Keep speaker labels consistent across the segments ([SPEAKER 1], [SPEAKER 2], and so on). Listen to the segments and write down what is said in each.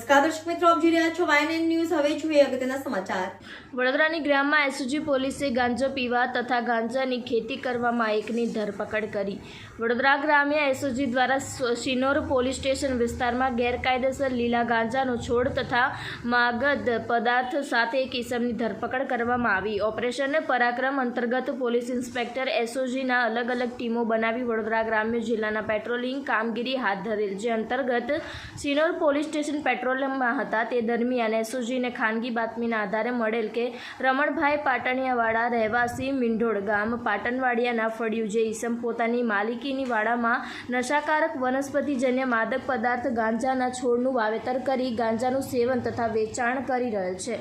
[SPEAKER 1] નમસ્કાર, દર્શક મિત્રો, આપ જોઈ રહ્યા છો વાયએનએન ન્યૂઝ હવે જોઈએ અગત્યના સમાચાર.
[SPEAKER 2] વડોદરાની ગ્રામમાં એસઓજી પોલીસે ગાંજો પીવા તથા ગાંજાની ખેતી કરવામાં એકની ધરપકડ કરી. વડોદરા ગ્રામ્ય એસઓજી દ્વારા શિનોર પોલીસ સ્ટેશન વિસ્તારમાં ગેરકાયદેસર લીલા ગાંજાનો છોડ તથા માગદ પદાર્થ સાથે એક ઇસમની ધરપકડ કરવામાં આવી. ઓપરેશન પરાક્રમ અંતર્ગત પોલીસ ઇન્સ્પેક્ટર એસઓજીના અલગ અલગ ટીમો બનાવી વડોદરા ગ્રામ્ય જિલ્લાના પેટ્રોલિંગ કામગીરી હાથ ધરેલ, જે અંતર્ગત સિનોર પોલીસ સ્ટેશન પેટ્રોલિંગમાં હતા. તે દરમિયાન એસઓજીને ખાનગી બાતમીના આધારે મળેલ કે રમણભાઈ પાટણિયાવાડા રહેવાસી મીંઢોળ ગામ પાટણવાડિયાના ફળિયું જે ઈસમ પોતાની માલિકીની વાડામાં નશાકારક વનસ્પતિજન્ય માદક પદાર્થ ગાંજાના છોડનું વાવેતર કરી ગાંજાનું સેવન તથા વેચાણ કરી રહેલ છે.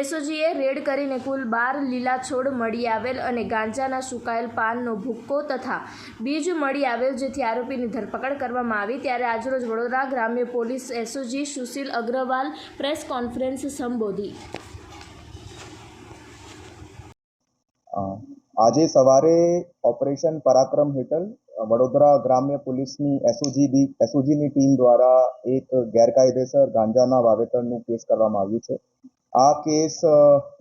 [SPEAKER 2] એસઓજીએ રેડ કરીને કુલ બાર લીલા છોડ મળી આવેલ અને ગાંજાના સુકાયેલ પાનનો ભૂક્કો તથા બીજ મળી આવેલ જેથી આરોપીની ધરપકડ કરવામાં આવી. ત્યારે આજરોજ વડોદરા ગ્રામ્ય police SOG Sushil Agrawal press conference સંબોધી.
[SPEAKER 3] આજે સવારે ઓપરેશન પરાક્રમ હેઠળ વડોદરા ગ્રામ્ય પોલીસની એસઓજી એસઓજીની ટીમ દ્વારા એક ગેરકાયદેસર ગાંજાના વાવેતરનું કેસ કરવામાં આવ્યું છે. આ કેસ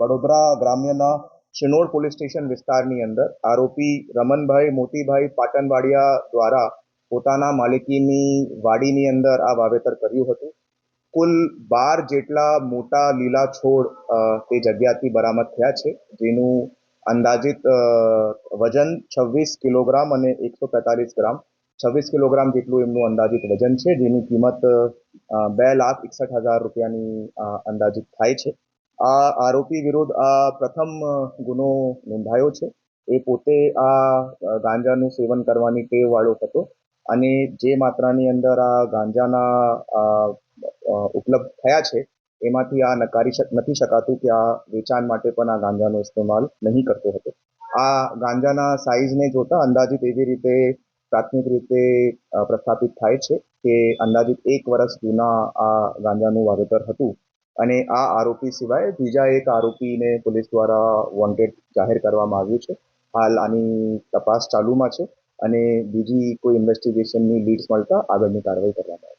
[SPEAKER 3] વડોદરા ગ્રામ્યના શિનોર પોલીસ સ્ટેશન વિસ્તારની અંદર આરોપી રમનભાઈ મોતીભાઈ પાટણવાડિયા દ્વારા પોતાના માલિકીની વાડીની અંદર આ વાવેતર કર્યું હતું. કુલ બાર જેટલા મોટા લીલા છોડ તે જગ્યાથી બરામદ થયા છે, જેનું અંદાજિત વજન છવ્વીસ કિલોગ્રામ અને એકસો પેંતાલીસ ગ્રામ. છવ્વીસ કિલોગ્રામ જેટલું એમનું અંદાજિત વજન છે, જેની કિંમત બે લાખ એકસઠ હજાર રૂપિયાની અંદાજિત થાય છે. આ આરોપી વિરુદ્ધ આ પ્રથમ ગુનો નોંધાયો છે. એ પોતે આ ગાંજાનું સેવન કરવાની ટેવ વાળો હતો અને જે માત્રાની અંદર આ ગાંજાના ઉપલબ્ધ થયા છે. એમાંથી આ નકારી નથી શકાતું કે આ વેચાણ માટે પણ આ ગાંજાનો ઇસ્તેમાલ નહીં કરતો હતો. આ ગાંજાના સાઇઝને જોતા અંદાજિત એવી રીતે, પ્રાથમિક રીતે પ્રસ્થાપિત થાય છે કે અંદાજિત એક વર્ષ જૂના આ ગાંજાનું વાવેતર હતું. અને આ આરોપી સિવાય બીજા એક આરોપીને પોલીસ દ્વારા વોન્ટેડ જાહેર કરવામાં આવ્યું છે. હાલ આની તપાસ ચાલુમાં છે અને બીજી કોઈ ઇન્વેસ્ટિગેશનની લીડ્સ મળતા આગળની કાર્યવાહી કરવામાં આવશે.